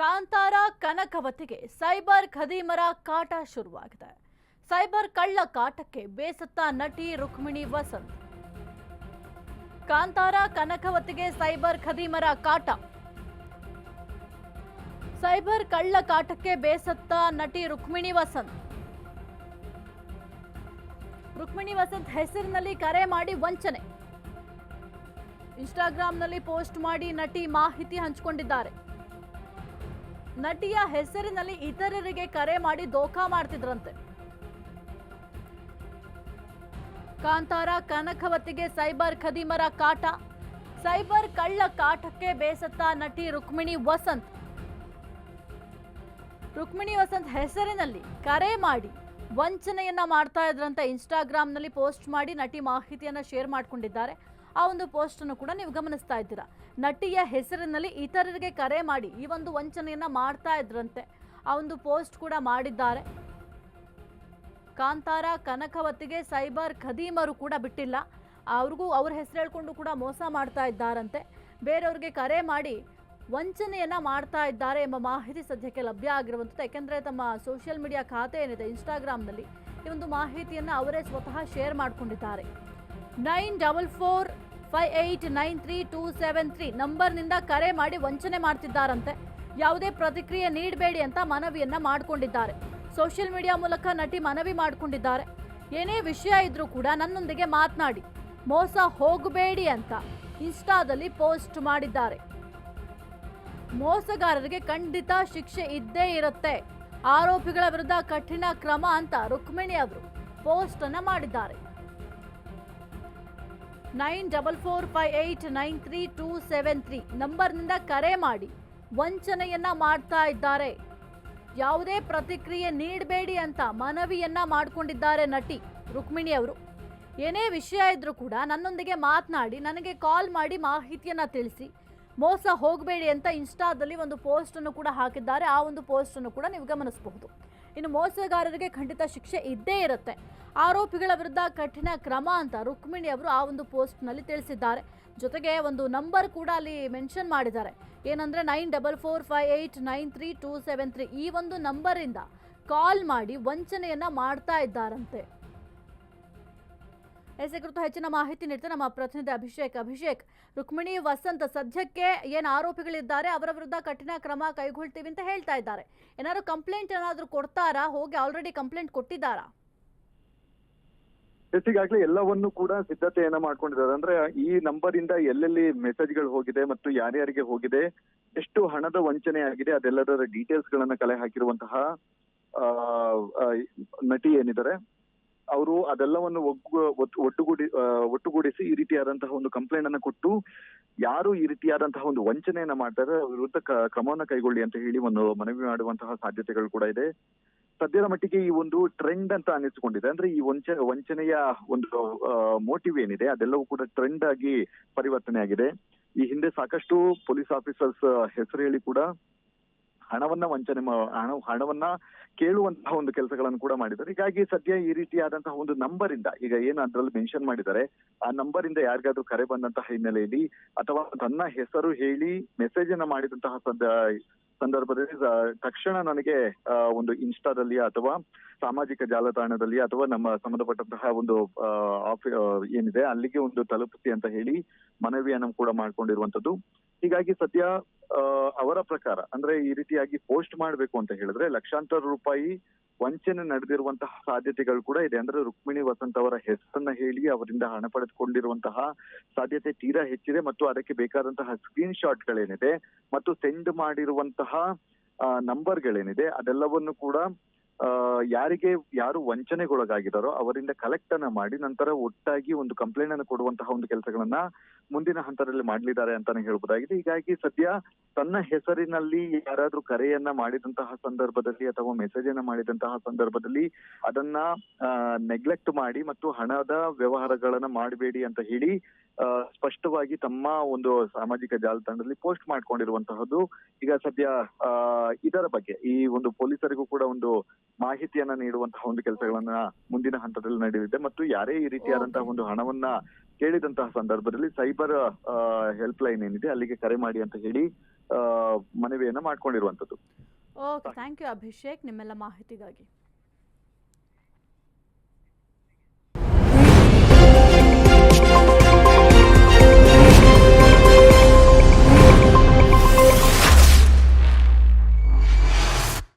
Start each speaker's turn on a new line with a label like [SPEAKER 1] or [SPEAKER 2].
[SPEAKER 1] ಕಾಂತಾರ ಕನಕವತಿಗೆ ಸೈಬರ್ ಖದೀಮರ ಕಾಟ ಶುರುವಾಗಿದೆ. ಸೈಬರ್ ಕಳ್ಳ ಕಾಟಕ್ಕೆ ಬೇಸತ್ತ ನಟಿ ರುಕ್ಮಿಣಿ ವಸಂತ್. ಕಾಂತಾರ ಕನಕವತಿಗೆ ಸೈಬರ್ ಖದೀಮರ ಕಾಟ. ಸೈಬರ್ ಕಳ್ಳ ಕಾಟಕ್ಕೆ ಬೇಸತ್ತ ನಟಿ ರುಕ್ಮಿಣಿ ವಸಂತ್. ರುಕ್ಮಿಣಿ ವಸಂತ್ ಹೆಸರಿನಲ್ಲಿ ಕರೆ ಮಾಡಿ ವಂಚನೆ. ಇನ್ಸ್ಟಾಗ್ರಾಂನಲ್ಲಿ ಪೋಸ್ಟ್ ಮಾಡಿ ನಟಿ ಮಾಹಿತಿ ಹಂಚಿಕೊಂಡಿದ್ದಾರೆ. ನಟಿಯ ಹೆಸರಿನಲ್ಲಿ ಇತರರಿಗೆ ಕರೆ ಮಾಡಿ ದೋಖಾ ಮಾಡ್ತಿದ್ರಂತೆ. ಕಾಂತಾರ ಕನಕವತಿಗೆ ಸೈಬರ್ ಖದೀಮರ ಕಾಟ. ಸೈಬರ್ ಕಳ್ಳ ಕಾಟಕ್ಕೆ ಬೇಸತ್ತ ನಟಿ ರುಕ್ಮಿಣಿ ವಸಂತ್. ರುಕ್ಮಿಣಿ ವಸಂತ್ ಹೆಸರಿನಲ್ಲಿ ಕರೆ ಮಾಡಿ ವಂಚನೆಯನ್ನ ಮಾಡ್ತಾ ಇದ್ರಂತೆ. ಇನ್ಸ್ಟಾಗ್ರಾಮ್ನಲ್ಲಿ ಪೋಸ್ಟ್ ಮಾಡಿ ನಟಿ ಮಾಹಿತಿಯನ್ನ ಶೇರ್ ಮಾಡ್ಕೊಂಡಿದ್ದಾರೆ. ಆ ಒಂದು ಪೋಸ್ಟ್ ಅನ್ನು ಕೂಡ ನೀವು ಗಮನಿಸ್ತಾ ಇದ್ದೀರಾ. ನಟಿಯ ಹೆಸರಿನಲ್ಲಿ ಇತರರಿಗೆ ಕರೆ ಮಾಡಿ ಈ ಒಂದು ವಂಚನೆಯನ್ನ ಮಾಡ್ತಾ ಇದ್ರಂತೆ. ಆ ಒಂದು ಪೋಸ್ಟ್ ಕೂಡ ಮಾಡಿದ್ದಾರೆ. ಕಾಂತಾರ, ಕನಕವತಿಗೆ ಸೈಬರ್ ಖದೀಮರು ಕೂಡ ಬಿಟ್ಟಿಲ್ಲ. ಅವ್ರಿಗೂ ಅವ್ರ ಹೆಸರು ಹೇಳ್ಕೊಂಡು ಕೂಡ ಮೋಸ ಮಾಡ್ತಾ ಇದ್ದಾರಂತೆ. ಬೇರೆಯವ್ರಿಗೆ ಕರೆ ಮಾಡಿ ವಂಚನೆಯನ್ನ ಮಾಡ್ತಾ ಇದ್ದಾರೆ ಎಂಬ ಮಾಹಿತಿ ಸದ್ಯಕ್ಕೆ ಲಭ್ಯ ಆಗಿರುವಂಥದ್ದು. ಯಾಕೆಂದರೆ ತಮ್ಮ ಸೋಷಿಯಲ್ ಮೀಡಿಯಾ ಖಾತೆ ಏನಿದೆ ಇನ್ಸ್ಟಾಗ್ರಾಮ್ನಲ್ಲಿ ಈ ಒಂದು ಮಾಹಿತಿಯನ್ನು ಅವರೇ ಸ್ವತಃ ಶೇರ್ ಮಾಡಿಕೊಂಡಿದ್ದಾರೆ. Nine double four five eight nine three two seven three ನಂಬರ್ನಿಂದ ಕರೆ ಮಾಡಿ ವಂಚನೆ ಮಾಡ್ತಿದ್ದಾರಂತೆ. ಯಾವುದೇ ಪ್ರತಿಕ್ರಿಯೆ ನೀಡಬೇಡಿ ಅಂತ ಮನವಿಯನ್ನ ಮಾಡಿಕೊಂಡಿದ್ದಾರೆ. ಸೋಷಿಯಲ್ ಮೀಡಿಯಾ ಮೂಲಕ ನಟಿ ಮನವಿ ಮಾಡಿಕೊಂಡಿದ್ದಾರೆ. ಏನೇ ವಿಷಯ ಇದ್ರೂ ಕೂಡ ನನ್ನೊಂದಿಗೆ ಮಾತನಾಡಿ. ಮೋಸ ಹೋಗಬೇಡಿ ಅಂತ ಇನ್ಸ್ಟಾದಲ್ಲಿ ಪೋಸ್ಟ್ ಮಾಡಿದ್ದಾರೆ. ಮೋಸಗಾರರಿಗೆ ಖಂಡಿತ ಶಿಕ್ಷೆ ಇದ್ದೇ ಇರುತ್ತೆ. ಆರೋಪಿಗಳ ವಿರುದ್ಧ ಕಠಿಣ ಕ್ರಮ ಅಂತ ರುಕ್ಮಿಣಿ ಅವರು ಪೋಸ್ಟ್ ಅನ್ನ ಮಾಡಿದ್ದಾರೆ. Nine double four five eight nine three two seven three ನಂಬರ್ನಿಂದ ಕರೆ ಮಾಡಿ. ವಂಚನೆಯನ್ನ ಮಾಡ್ತಾ ಇದ್ದಾರೆ. ಯಾವುದೇ ಪ್ರತಿಕ್ರಿಯೆ ನೀಡಬೇಡಿ ಅಂತ ಮನವಿಯನ್ನ ಮಾಡಿಕೊಂಡಿದ್ದಾರೆ ನಟಿ ರುಕ್ಮಿಣಿ ಅವರು. ಏನೇ ವಿಷಯ ಇದ್ರೂ ಕೂಡ ನನ್ನೊಂದಿಗೆ ಮಾತನಾಡಿ, ನನಗೆ ಕಾಲ್ ಮಾಡಿ ಮಾಹಿತಿಯನ್ನು ತಿಳಿಸಿ. ಮೋಸ ಹೋಗಬೇಡಿ ಅಂತ ಇನ್ಸ್ಟಾದಲ್ಲಿ ಒಂದು ಪೋಸ್ಟನ್ನು ಕೂಡ ಹಾಕಿದ್ದಾರೆ. ಆ ಒಂದು ಪೋಸ್ಟನ್ನು ಕೂಡ ನೀವು ಗಮನಿಸಬಹುದು. ಇನ್ನು ಮೋಸಗಾರರಿಗೆ ಖಂಡಿತ ಶಿಕ್ಷೆ ಇದ್ದೇ ಇರುತ್ತೆ. ಆರೋಪಿಗಳ ವಿರುದ್ಧ ಕಠಿಣ ಕ್ರಮ ಅಂತ ರುಕ್ಮಿಣಿ ಅವರು ಆ ಒಂದು ಪೋಸ್ಟ್ನಲ್ಲಿ ತಿಳಿಸಿದ್ದಾರೆ. ಜೊತೆಗೆ ಒಂದು ನಂಬರ್ ಕೂಡ ಅಲ್ಲಿ ಮೆನ್ಷನ್ ಮಾಡಿದ್ದಾರೆ. ಏನಂದ್ರೆ nine double four five eight nine three two seven three ಈ ಒಂದು ನಂಬರಿಂದ ಕಾಲ್ ಮಾಡಿ ವಂಚನೆಯನ್ನ ಮಾಡ್ತಾ ಇದ್ದಾರಂತೆ. ಎಸ್ ಕುರಿತು ಹೆಚ್ಚಿನ ಮಾಹಿತಿ ನೀಡ್ತಾರೆ ನಮ್ಮ ಪ್ರತಿನಿಧಿ ಅಭಿಷೇಕ್. ಅಭಿಷೇಕ್, ರುಕ್ಮಿಣಿ ವಸಂತ್ ಸದ್ಯಕ್ಕೆ ಏನು ಆರೋಪಿಗಳಿದ್ದಾರೆ? ಅವರ ವಿರುದ್ಧ ಕಠಿಣ ಕ್ರಮ ಕೈಗೊಳ್ತೀವಿ ಅಂತ ಹೇಳ್ತಾ ಇದ್ದಾರೆ. ಏನಾದ್ರು ಕಂಪ್ಲೇಂಟ್ ಏನಾದ್ರು ಕೊಡ್ತಾರಾ? ಹೋಗಿ ಆಲ್ರೆಡಿ ಕಂಪ್ಲೇಂಟ್ ಕೊಟ್ಟಿದ್ದಾರಾ?
[SPEAKER 2] ಈಗಾಗಲೇ ಎಲ್ಲವನ್ನು ಕೂಡ ಸಿದ್ಧತೆಯನ್ನ ಮಾಡ್ಕೊಂಡಿದ್ದಾರೆ. ಅಂದ್ರೆ ಈ ನಂಬರ್ ಇಂದ ಎಲ್ಲೆಲ್ಲಿ ಮೆಸೇಜ್ಗಳು ಹೋಗಿದೆ ಮತ್ತು ಯಾರ್ಯಾರಿಗೆ ಹೋಗಿದೆ, ಎಷ್ಟು ಹಣದ ವಂಚನೆ ಆಗಿದೆ, ಅದೆಲ್ಲದರ ಡೀಟೇಲ್ಸ್ ಗಳನ್ನ ಕಲೆ ಹಾಕಿರುವಂತಹ ನಟಿ ಏನಿದ್ದಾರೆ? ಅವರು ಅದೆಲ್ಲವನ್ನು ಒಟ್ಟುಗೂಡಿ ಒಟ್ಟುಗೂಡಿಸಿ ಈ ರೀತಿಯಾದಂತಹ ಒಂದು ಕಂಪ್ಲೇಂಟ್ ಅನ್ನು ಕೊಟ್ಟು ಯಾರು ಈ ರೀತಿಯಾದಂತಹ ಒಂದು ವಂಚನೆಯನ್ನ ಮಾಡ್ತಾರೆ ವಿರುದ್ಧ ಕ್ರಮವನ್ನ ಕೈಗೊಳ್ಳಿ ಅಂತ ಹೇಳಿ ಒಂದು ಮನವಿ ಮಾಡುವಂತಹ ಸಾಧ್ಯತೆಗಳು ಕೂಡ ಇದೆ. ಸದ್ಯದ ಮಟ್ಟಿಗೆ ಈ ಒಂದು ಟ್ರೆಂಡ್ ಅಂತ ಅನಿಸಿಕೊಂಡಿದೆ ಅಂದ್ರೆ ಈ ವಂಚನೆ ವಂಚನೆಯ ಒಂದು ಮೋಟಿವ್ ಏನಿದೆ, ಅದೆಲ್ಲವೂ ಕೂಡ ಟ್ರೆಂಡ್ ಆಗಿ ಪರಿವರ್ತನೆ ಆಗಿದೆ. ಈ ಹಿಂದೆ ಸಾಕಷ್ಟು ಪೊಲೀಸ್ ಆಫೀಸರ್ಸ್ ಹೆಸರು ಹೇಳಿ ಕೂಡ ಹಣವನ್ನ ವಂಚನೆ ಹಣ, ಹಣವನ್ನ ಕೇಳುವಂತಹ ಒಂದು ಕೆಲಸಗಳನ್ನು ಕೂಡ ಮಾಡಿದ್ದಾರೆ. ಹೀಗಾಗಿ ಸದ್ಯ ಈ ರೀತಿಯಾದಂತಹ ಒಂದು ನಂಬರ್ ಇಂದ ಈಗ ಏನು ಅದರಲ್ಲಿ ಮೆನ್ಷನ್ ಮಾಡಿದ್ದಾರೆ, ಆ ನಂಬರ್ ಇಂದ ಯಾರಿಗಾದ್ರೂ ಕರೆ ಬಂದಂತಹ ಹಿನ್ನೆಲೆಯಲ್ಲಿ ಅಥವಾ ತನ್ನ ಹೆಸರು ಹೇಳಿ ಮೆಸೇಜ್ ಅನ್ನ ಮಾಡಿದಂತಹ ಸಂದ- ಸಂದರ್ಭದಲ್ಲಿ ತಕ್ಷಣ ನನಗೆ ಒಂದು ಇನ್ಸ್ಟಾದಲ್ಲಿ ಅಥವಾ ಸಾಮಾಜಿಕ ಜಾಲತಾಣದಲ್ಲಿ ಅಥವಾ ನಮ್ಮ ಸಂಬಂಧಪಟ್ಟಂತಹ ಒಂದು ಏನಿದೆ, ಅಲ್ಲಿಗೆ ಒಂದು ತಲುಪಿಸಿ ಅಂತ ಹೇಳಿ ಮನವಿಯನ್ನು ಕೂಡ ಮಾಡ್ಕೊಂಡಿರುವಂತದ್ದು. ಹೀಗಾಗಿ ಸದ್ಯ ಅವರ ಪ್ರಕಾರ, ಅಂದ್ರೆ ಈ ರೀತಿಯಾಗಿ ಪೋಸ್ಟ್ ಮಾಡಬೇಕು ಅಂತ ಹೇಳಿದ್ರೆ ಲಕ್ಷಾಂತರ ರೂಪಾಯಿ ವಂಚನೆ ನಡೆದಿರುವಂತಹ ಸಾಧ್ಯತೆಗಳು ಕೂಡ ಇದೆ. ಅಂದ್ರೆ ರುಕ್ಮಿಣಿ ವಸಂತ್ ಅವರ ಹೆಸರನ್ನ ಹೇಳಿ ಅವರಿಂದ ಹಣ ಪಡೆದುಕೊಂಡಿರುವಂತಹ ಸಾಧ್ಯತೆ ತೀರಾ ಹೆಚ್ಚಿದೆ ಮತ್ತು ಅದಕ್ಕೆ ಬೇಕಾದಂತಹ ಸ್ಕ್ರೀನ್ ಶಾಟ್ಗಳೇನಿದೆ ಮತ್ತು ಸೆಂಡ್ ಮಾಡಿರುವಂತಹ ನಂಬರ್ಗಳೇನಿದೆ ಅದೆಲ್ಲವನ್ನು ಕೂಡ ಯಾರಿಗೆ ಯಾರು ವಂಚನೆಗೊಳಗಾಗಿದಾರೋ ಅವರಿಂದ ಕಲೆಕ್ಟ್ ಅನ್ನ ಮಾಡಿ ನಂತರ ಒಟ್ಟಾಗಿ ಒಂದು ಕಂಪ್ಲೇಂಟ್ ಅನ್ನು ಕೊಡುವಂತಹ ಒಂದು ಕೆಲಸಗಳನ್ನ ಮುಂದಿನ ಹಂತದಲ್ಲಿ ಮಾಡಲಿದ್ದಾರೆ ಅಂತಾನೆ ಹೇಳ್ಬೋದಾಗಿದೆ. ಹೀಗಾಗಿ ಸದ್ಯ ತನ್ನ ಹೆಸರಿನಲ್ಲಿ ಯಾರಾದ್ರೂ ಕರೆಯನ್ನ ಮಾಡಿದಂತಹ ಸಂದರ್ಭದಲ್ಲಿ ಅಥವಾ ಮೆಸೇಜ್ ಅನ್ನ ಮಾಡಿದಂತಹ ಸಂದರ್ಭದಲ್ಲಿ ಅದನ್ನ ನೆಗ್ಲೆಕ್ಟ್ ಮಾಡಿ ಮತ್ತು ಹಣದ ವ್ಯವಹಾರಗಳನ್ನ ಮಾಡಬೇಡಿ ಅಂತ ಹೇಳಿ ಸ್ಪಷ್ಟವಾಗಿ ತಮ್ಮ ಒಂದು ಸಾಮಾಜಿಕ ಜಾಲತಾಣದಲ್ಲಿ ಪೋಸ್ಟ್ ಮಾಡ್ಕೊಂಡಿರುವಂತಹದ್ದು. ಈಗ ಸದ್ಯ ಇದರ ಬಗ್ಗೆ ಈ ಒಂದು ಪೊಲೀಸರಿಗೂ ಕೂಡ ಒಂದು ಮಾಹಿತಿಯನ್ನ ನೀಡುವಂತಹ ಒಂದು ಕೆಲಸಗಳನ್ನ ಮುಂದಿನ ಹಂತದಲ್ಲಿ ನಡೆದಿದೆ ಮತ್ತು ಯಾರೇ ಈ ರೀತಿಯಾದಂತಹ ಒಂದು ಹಣವನ್ನ ಕೇಳಿದಂತಹ ಸಂದರ್ಭದಲ್ಲಿ ಸೈಬರ್ ಹೆಲ್ಪ್ ಲೈನ್ ಏನಿದೆ ಅಲ್ಲಿಗೆ ಕರೆ ಮಾಡಿ ಅಂತ ಹೇಳಿ ಮನವಿಯನ್ನ ಮಾಡ್ಕೊಂಡಿರುವಂತದ್ದು
[SPEAKER 1] ಓಕೆ, ಥ್ಯಾಂಕ್ ಯು ಅಭಿಷೇಕ್, ನಿಮ್ಮೆಲ್ಲ ಮಾಹಿತಿಗಾಗಿ.